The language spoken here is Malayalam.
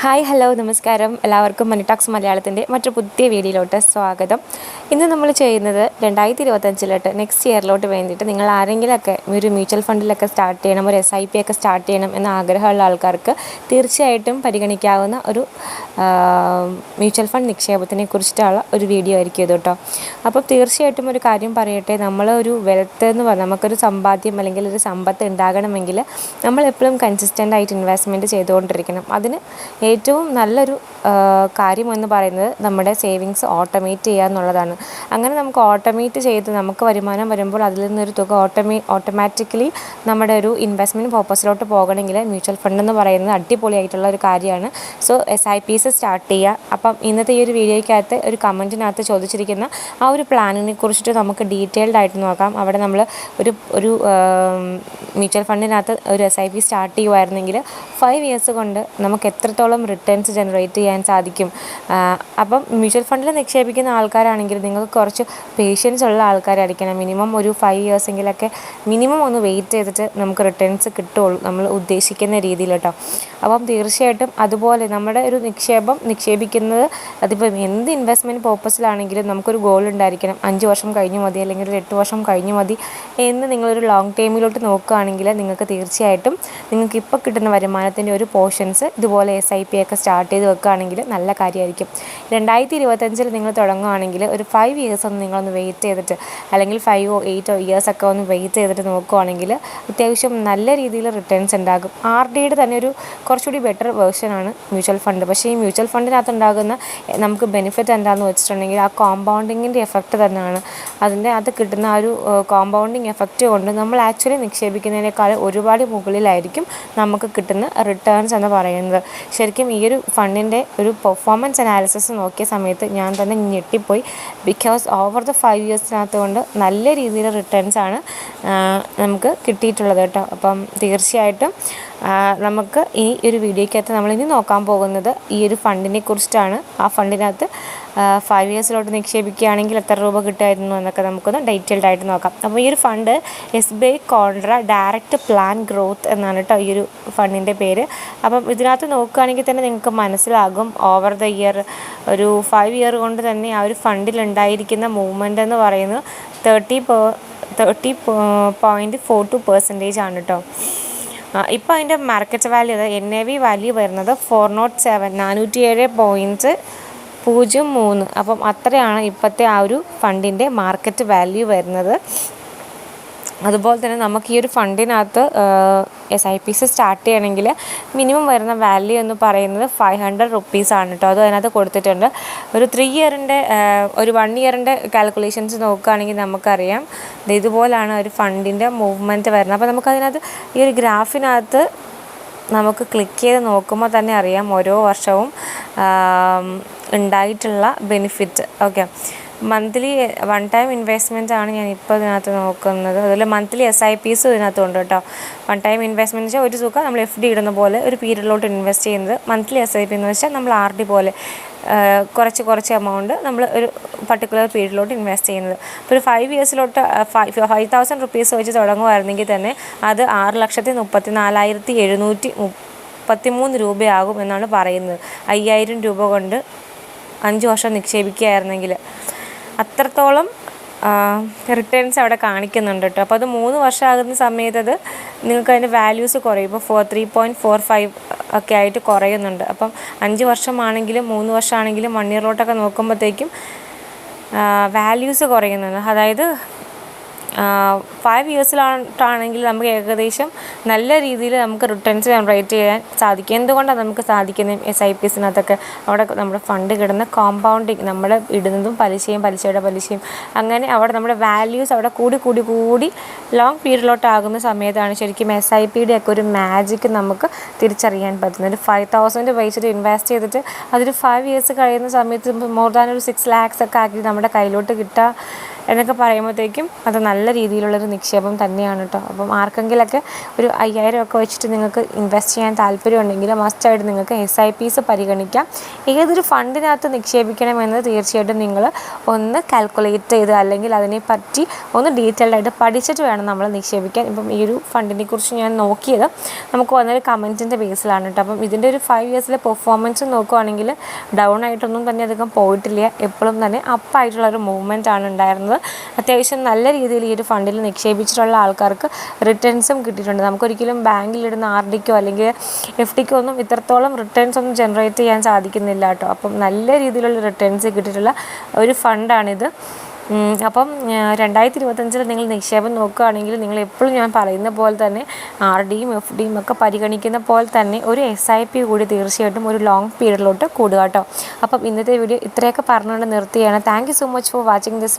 ഹായ് ഹലോ നമസ്കാരം. എല്ലാവർക്കും മണി ടോക്സ് മലയാളത്തിന്റെ മറ്റു പുതിയ വീഡിയോയിലോട്ട് സ്വാഗതം. ഇന്ന് നമ്മൾ ചെയ്യുന്നത് രണ്ടായിരത്തി ഇരുപത്തഞ്ചിലോട്ട് നെക്സ്റ്റ് ഇയറിലോട്ട് വേണ്ടിയിട്ട് നിങ്ങൾ ആരെങ്കിലുമൊക്കെ ഒരു മ്യൂച്വൽ ഫണ്ടിലൊക്കെ സ്റ്റാർട്ട് ചെയ്യണം ഒരു എസ് ഐ പി ഒക്കെ സ്റ്റാർട്ട് ചെയ്യണം എന്ന ആഗ്രഹമുള്ള ആൾക്കാർക്ക് തീർച്ചയായിട്ടും പരിഗണിക്കാവുന്ന ഒരു മ്യൂച്വൽ ഫണ്ട് നിക്ഷേപത്തിനെ കുറിച്ചിട്ടുള്ള ഒരു വീഡിയോ ആയിരിക്കും ഇത് കേട്ടോ. അപ്പോൾ തീർച്ചയായിട്ടും ഒരു കാര്യം പറയട്ടെ നമ്മളൊരു വെൽത്ത് എന്ന് പറഞ്ഞാൽ നമുക്കൊരു സമ്പാദ്യം അല്ലെങ്കിൽ ഒരു സമ്പത്ത് ഉണ്ടാകണമെങ്കിൽ നമ്മൾ എപ്പോഴും കൺസിസ്റ്റന്റ് ആയിട്ട് ഇൻവെസ്റ്റ്മെന്റ് ചെയ്തുകൊണ്ടിരിക്കണം. അതിന് ഏറ്റവും നല്ലൊരു കാര്യമെന്ന് പറയുന്നത് നമ്മുടെ സേവിങ്സ് ഓട്ടോമേറ്റ് ചെയ്യുക എന്നുള്ളതാണ്. അങ്ങനെ നമുക്ക് ഓട്ടോമേറ്റ് ചെയ്ത് നമുക്ക് വരുമാനം വരുമ്പോൾ അതിൽ നിന്നൊരു തുക ഓട്ടോമേ ഓട്ടോമാറ്റിക്കലി നമ്മുടെ ഒരു ഇൻവെസ്റ്റ്മെന്റ് പർപ്പസിലോട്ട് പോകണമെങ്കിൽ മ്യൂച്വൽ ഫണ്ട് എന്ന് പറയുന്നത് അടിപൊളിയായിട്ടുള്ള ഒരു കാര്യമാണ്. So S I Ps start ചെയ്യുക. അപ്പം ഇന്നത്തെ ഈ ഒരു വീഡിയോയ്ക്കകത്ത് ഒരു കമന്റിനകത്ത് ചോദിച്ചിരിക്കുന്ന ആ ഒരു പ്ലാനിനെ കുറിച്ചിട്ട് നമുക്ക് ഡീറ്റെയിൽഡ് ആയിട്ട് നോക്കാം. അവിടെ നമ്മൾ ഒരു ഒരു മ്യൂച്വൽ ഫണ്ടിനകത്ത് ഒരു എസ് ഐ പി സ്റ്റാർട്ട് ചെയ്യുമായിരുന്നെങ്കിൽ ഫൈവ് ഇയേഴ്സ് കൊണ്ട് നമുക്ക് എത്രത്തോളം റിട്ടേൺസ് ജനറേറ്റ് ചെയ്യാൻ സാധിക്കും. അപ്പം മ്യൂച്വൽ ഫണ്ടിൽ നിക്ഷേപിക്കുന്ന ആൾക്കാരാണെങ്കിൽ നിങ്ങൾക്ക് കുറച്ച് പേഷ്യൻസ് ഉള്ള ആൾക്കാരായിരിക്കണം. മിനിമം ഒരു ഫൈവ് ഇയേഴ്സെങ്കിലൊക്കെ മിനിമം ഒന്ന് വെയിറ്റ് ചെയ്തിട്ട് നമുക്ക് റിട്ടേൺസ് കിട്ടുള്ളൂ. നമ്മൾ ഉദ്ദേശിക്കുന്ന രീതിയിൽ കേട്ടോ അപ്പം തീർച്ചയായിട്ടും അതുപോലെ നമ്മുടെ ഒരു നിക്ഷേപം നിക്ഷേപിക്കുന്നത് അതിപ്പം എന്ത് ഇൻവെസ്റ്റ്മെന്റ് പർപ്പസിലാണെങ്കിലും നമുക്കൊരു ഗോൾ ഉണ്ടായിരിക്കണം. അഞ്ച് വർഷം കഴിഞ്ഞു മതി അല്ലെങ്കിൽ ഒരു എട്ട് വർഷം കഴിഞ്ഞു മതി എന്ന് നിങ്ങളൊരു ലോങ് ടൈമിലോട്ട് നോക്കുകയാണെങ്കിൽ നിങ്ങൾക്ക് തീർച്ചയായിട്ടും നിങ്ങൾക്ക് ഇപ്പോൾ കിട്ടുന്ന വരുമാനത്തിന്റെ ഒരു പോർഷൻസ് ഇതുപോലെ എസ് ഐ പി ഒക്കെ സ്റ്റാർട്ട് ചെയ്ത് വെക്കുകയാണെങ്കിൽ നല്ല കാര്യമായിരിക്കും. രണ്ടായിരത്തി ഇരുപത്തഞ്ചിൽ നിങ്ങൾ തുടങ്ങുകയാണെങ്കിൽ ഒരു ഫൈവ് ഇയേഴ്സ് ഒന്ന് നിങ്ങളൊന്ന് വെയിറ്റ് ചെയ്തിട്ട് അല്ലെങ്കിൽ ഫൈവോ എയ്റ്റോ ഇയേഴ്സ് ഒക്കെ ഒന്ന് വെയിറ്റ് ചെയ്തിട്ട് നോക്കുകയാണെങ്കിൽ അത്യാവശ്യം നല്ല രീതിയിൽ റിട്ടേൺസ് ഉണ്ടാകും. ആർ ഡിയുടെ തന്നെ ഒരു കുറച്ചുകൂടി ബെറ്റർ വേർഷനാണ് മ്യൂച്വൽ ഫണ്ട് പക്ഷേ ഈ മ്യൂച്വൽ ഫണ്ടിനകത്ത് ഉണ്ടാകുന്ന നമുക്ക് ബെനിഫിറ്റ് എന്താണെന്ന് വെച്ചിട്ടുണ്ടെങ്കിൽ ആ കോമ്പൗണ്ടിങ്ങിന്റെ എഫക്റ്റ് തന്നെയാണ്. അതിന്റെ അത് കിട്ടുന്ന ആ ഒരു കോമ്പൗണ്ടിങ് എഫക്റ്റ് കൊണ്ട് നമ്മൾ ആക്ച്വലി നിക്ഷേപിക്കുന്നതിനേക്കാൾ ഒരുപാട് മുകളിലായിരിക്കും നമുക്ക് കിട്ടുന്ന റിട്ടേൺസ് എന്ന് പറയുന്നത്. ശരിക്കും ഈ ഒരു ഫണ്ടിന്റെ ഒരു പെർഫോമൻസ് അനാലിസിസ് നോക്കിയ സമയത്ത് ഞാൻ തന്നെ ഞെട്ടിപ്പോയി. ബിക്കോസ് ഓവർ ദ ഫൈവ് ഇയേഴ്സിനകത്ത് കൊണ്ട് നല്ല രീതിയിൽ റിട്ടേൺസ് ആണ് നമുക്ക് കിട്ടിയിട്ടുള്ളത് കേട്ടോ. അപ്പം തീർച്ചയായിട്ടും നമുക്ക് ഈ ഒരു വീഡിയോയ്ക്കകത്ത് നമ്മളിനി നോക്കാൻ പോകുന്നത് ഈ ഒരു ഫണ്ടിനെ കുറിച്ചിട്ടാണ്. ആ ഫണ്ടിനകത്ത് ഫൈവ് ഇയേഴ്സിലോട്ട് നിക്ഷേപിക്കുകയാണെങ്കിൽ എത്ര രൂപ കിട്ടുമായിരുന്നു എന്നൊക്കെ നമുക്കൊന്ന് ഡീറ്റെയിൽഡ് ആയിട്ട് നോക്കാം. അപ്പോൾ ഈ ഒരു fund S B I Contra direct plan growth എന്നാണ് കേട്ടോ ഈ ഒരു ഫണ്ടിന്റെ പേര്. അപ്പം ഇതിനകത്ത് നോക്കുകയാണെങ്കിൽ തന്നെ നിങ്ങൾക്ക് മനസ്സിലാകും ഓവർ ദ ഇയർ ഒരു ഫൈവ് ഇയർ കൊണ്ട് തന്നെ ആ ഒരു ഫണ്ടിലുണ്ടായിരിക്കുന്ന മൂവ്മെന്റ് എന്ന് പറയുന്നത് thirty thirty point four two percentage ആണ് കേട്ടോ ഇപ്പോൾ അതിന്റെ മാർക്കറ്റ് വാല്യൂ അതായത് എൻ എ വി വാല്യൂ വരുന്നത് ഫോർ നോട്ട് സെവൻ നാനൂറ്റി ഏഴ് പോയിന്റ് പൂജ്യം മൂന്ന്. അപ്പം അത്രയാണ് ഇപ്പോഴത്തെ ആ ഒരു ഫണ്ടിന്റെ മാർക്കറ്റ് വാല്യൂ വരുന്നത്. അതുപോലെ തന്നെ നമുക്ക് ഈ ഒരു ഫണ്ടിനകത്ത് എസ് ഐ പിസ് സ്റ്റാർട്ട് ചെയ്യണമെങ്കിൽ മിനിമം വരുന്ന വാല്യൂ എന്ന് പറയുന്നത് ഫൈവ് ഹൺഡ്രഡ് റുപ്പീസ് ആണ് കേട്ടോ അത് അതിനകത്ത് കൊടുത്തിട്ടുണ്ട്. ഒരു ത്രീ ഇയറിന്റെ ഒരു വൺ ഇയറിന്റെ കാൽക്കുലേഷൻസ് നോക്കുകയാണെങ്കിൽ നമുക്കറിയാം. ഇതുപോലാണ് ഒരു ഫണ്ടിന്റെ മൂവ്മെന്റ് വരുന്നത്. അപ്പോൾ നമുക്കതിനകത്ത് ഈ ഒരു ഗ്രാഫിനകത്ത് നമുക്ക് ക്ലിക്ക് ചെയ്ത് നോക്കുമ്പോൾ തന്നെ അറിയാം ഓരോ വർഷവും ഉണ്ടായിട്ടുള്ള benefit okay monthly one time investment ആണ് ഞാൻ ഇപ്പോൾ ഇതിനകത്ത് നോക്കുന്നത്. അതുപോലെ മന്ത്ലി എസ് ഐ പിസും ഇതിനകത്തുണ്ട് കേട്ടോ. വൺ ടൈം ഇൻവെസ്റ്റ്മെന്റ് വെച്ചാൽ ഒരു തുക നമ്മൾ എഫ് ഡി ഇടുന്ന പോലെ ഒരു പീരീഡിലോട്ട് ഇൻവെസ്റ്റ് ചെയ്യുന്നത് മന്ത്ലി എസ് ഐ പി എന്ന് വെച്ചാൽ നമ്മൾ ആർ ഡി പോലെ കുറച്ച് കുറച്ച് എമൗണ്ട് നമ്മൾ ഒരു പർട്ടിക്കുലർ പീരീഡിലോട്ട് ഇൻവെസ്റ്റ് ചെയ്യുന്നത്. അപ്പോൾ ഒരു ഫൈവ് ഇയേഴ്സിലോട്ട് ഫൈവ് ഫൈവ് തൗസൻഡ് റുപ്പീസ് വെച്ച് തുടങ്ങുമായിരുന്നെങ്കിൽ തന്നെ അത് ആറ് ലക്ഷത്തി മുപ്പത്തി നാലായിരത്തി എഴുന്നൂറ്റി മുപ്പത്തിമൂന്ന് രൂപയാകും എന്നാണ് പറയുന്നത്. അയ്യായിരം രൂപ കൊണ്ട് അഞ്ച് വർഷം നിക്ഷേപിക്കുകയായിരുന്നെങ്കിൽ. അത്രത്തോളം റിട്ടേൺസ് അവിടെ കാണിക്കുന്നുണ്ട് കേട്ടോ. അപ്പോൾ അത് മൂന്ന് വർഷമാകുന്ന സമയത്ത് അത് നിങ്ങൾക്ക് അതിന്റെ വാല്യൂസ് കുറയും. ഇപ്പോൾ four three point four five ഒക്കെ ആയിട്ട് കുറയുന്നുണ്ട്. അപ്പം അഞ്ച് വർഷമാണെങ്കിലും മൂന്ന് വർഷമാണെങ്കിലും വൺ ഇയറിലോട്ടൊക്കെ നോക്കുമ്പോഴത്തേക്കും വാല്യൂസ് കുറയുന്നുണ്ട്. അതായത് ഫൈവ് ഇയേഴ്സിലോട്ടാണെങ്കിൽ നമുക്ക് ഏകദേശം നല്ല രീതിയിൽ നമുക്ക് റിട്ടേൺസ് ജനറേറ്റ് ചെയ്യാൻ സാധിക്കും. എന്തുകൊണ്ടാണ് നമുക്ക് സാധിക്കുന്നത് എസ് ഐ പി എസിനകത്തൊക്കെ അവിടെ നമ്മുടെ ഫണ്ട് കിടന്ന് കോമ്പൗണ്ടിങ് നമ്മൾ ഇടുന്നതും പലിശയും പലിശയുടെ പലിശയും. അങ്ങനെ അവിടെ നമ്മുടെ വാല്യൂസ് അവിടെ കൂടി കൂടി കൂടി ലോങ് പീരീഡിലോട്ടാകുന്ന സമയത്താണ് ശരിക്കും എസ് ഐ പിയുടെ ഒക്കെ ഒരു മാജിക് നമുക്ക് തിരിച്ചറിയാൻ പറ്റുന്നത്. ഒരു ഫൈവ് തൗസൻഡ് വെച്ചിട്ട് ഇൻവെസ്റ്റ് ചെയ്തിട്ട് അതൊരു ഫൈവ് ഇയേഴ്സ് കഴിയുന്ന സമയത്ത് മോർ ദാൻ ഒരു സിക്സ് ലാക്സ് ഒക്കെ ആക്കി നമ്മുടെ കയ്യിലോട്ട് കിട്ടുക എന്നൊക്കെ പറയുമ്പോഴത്തേക്കും അത് നല്ല രീതിയിലുള്ളൊരു നിക്ഷേപം തന്നെയാണ് കേട്ടോ. അപ്പം ആർക്കെങ്കിലൊക്കെ ഒരു അയ്യായിരം ഒക്കെ വെച്ചിട്ട് നിങ്ങൾക്ക് ഇൻവെസ്റ്റ് ചെയ്യാൻ താല്പര്യമുണ്ടെങ്കിൽ മസ്റ്റായിട്ട് നിങ്ങൾക്ക് എസ് ഐ പീസ് പരിഗണിക്കാം. ഏതൊരു ഫണ്ടിനകത്ത് നിക്ഷേപിക്കണമെന്ന് തീർച്ചയായിട്ടും നിങ്ങൾ ഒന്ന് കാൽക്കുലേറ്റ് ചെയ്ത് അല്ലെങ്കിൽ അതിനെപ്പറ്റി ഒന്ന് ഡീറ്റെയിൽഡ് ആയിട്ട് പഠിച്ചിട്ട് വേണം നമ്മൾ നിക്ഷേപിക്കാൻ. ഇപ്പം ഈ ഒരു ഫണ്ടിനെ കുറിച്ച് ഞാൻ നോക്കിയത് നമുക്ക് വന്നൊരു കമന്റിന്റെ ബേസിലാണ് കേട്ടോ. അപ്പം ഇതിന്റെ ഒരു ഫൈവ് ഇയേഴ്സിലെ പെർഫോമൻസ് നോക്കുവാണെങ്കിൽ ഡൗൺ ആയിട്ടൊന്നും തന്നെ അധികം പോയിട്ടില്ല. എപ്പോഴും തന്നെ അപ്പായിട്ടുള്ള ഒരു മൂവ്മെന്റ് ആണ് ഉണ്ടായിരുന്നത്. അത്യാവശ്യം നല്ല രീതിയിൽ ഈ ഒരു ഫണ്ടിൽ നിക്ഷേപിച്ചിട്ടുള്ള ആൾക്കാർക്ക് റിട്ടേൺസും കിട്ടിയിട്ടുണ്ട്. നമുക്കൊരിക്കലും ബാങ്കിലിടുന്ന ആർ ഡിക്കോ അല്ലെങ്കിൽ എഫ് ഡിക്കോ ഒന്നും ഇത്രത്തോളം റിട്ടേൺസ് ഒന്നും ജനറേറ്റ് ചെയ്യാൻ സാധിക്കുന്നില്ല കേട്ടോ. അപ്പം നല്ല രീതിയിലുള്ള റിട്ടേൺസ് കിട്ടിയിട്ടുള്ള ഒരു ഫണ്ടാണിത്. അപ്പം രണ്ടായിരത്തി ഇരുപത്തഞ്ചിൽ നിങ്ങൾ നിക്ഷേപം നോക്കുകയാണെങ്കിൽ നിങ്ങൾ എപ്പോഴും ഞാൻ പറയുന്ന പോലെ തന്നെ ആർ ഡിയും എഫ് ഡിയും ഒക്കെ പരിഗണിക്കുന്ന പോലെ തന്നെ ഒരു എസ് ഐ പി കൂടി തീർച്ചയായിട്ടും ഒരു ലോങ് പീരീഡിലോട്ട് കൂടുക കേട്ടോ. അപ്പം ഇന്നത്തെ വീഡിയോ ഇത്രയൊക്കെ പറഞ്ഞുകൊണ്ട് നിർത്തിയാണ് thank so much for watching this